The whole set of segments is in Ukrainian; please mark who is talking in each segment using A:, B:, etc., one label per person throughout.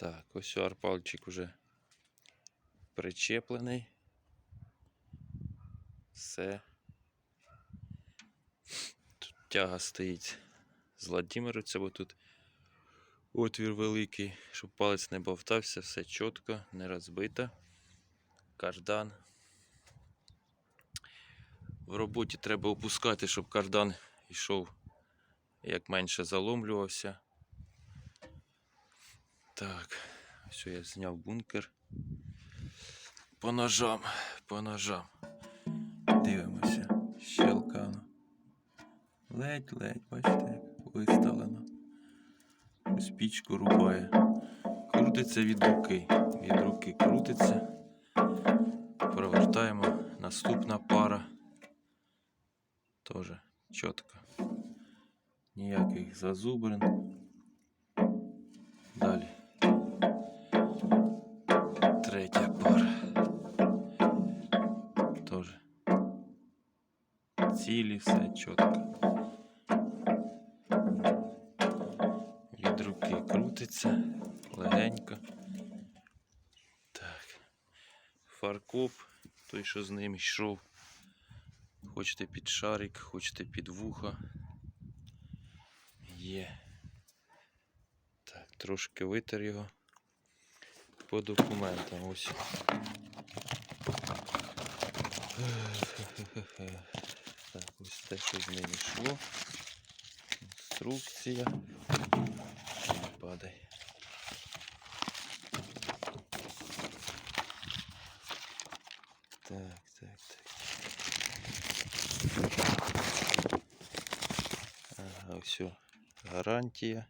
A: Так, ось арпалчик уже причеплений. Все. Тут тяга стоїть з Владимировця, бо тут отвір великий, щоб палець не бовтався, все чітко, не розбито. Кардан. В роботі треба опускати, щоб кардан йшов як менше заломлювався. Так, все, я зняв бункер. По ножам, по ножам. Дивимося. Щелкано. Ледь-ледь, бачите, як виставлено. Ось пічку рубає. Крутиться від руки. Від руки крутиться. Провертаємо. Наступна пара. Тоже чітко. Ніяких зазубрин. Цілі, все чітко. Від руки крутиться легенько. Так. Фаркоп, той, що з ним йшов. Хочете під шарик, хочете під вухо. Є. Так, трошки витер його по документам. Ось. Ось що з ним йшло. Інструкція. Падай. Так, так, так. Ага, все. Гарантія.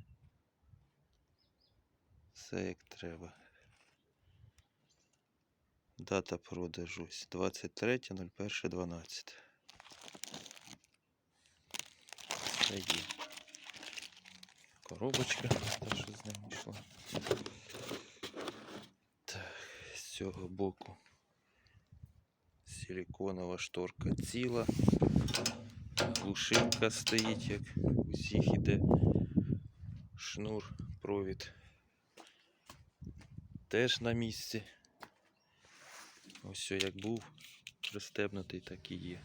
A: Все як треба. Дата продажу ось 23.01.12. Це. Коробочка, та що з ним йшла. Так, з цього боку силиконова шторка ціла. Глушилка стоїть, як у всіх іде шнур, провід. Теж на місці. Ось як був пристебнутий, так і є.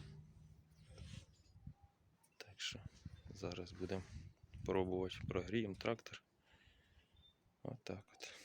A: Так що зараз будемо пробувати прогріємо трактор. Отак от.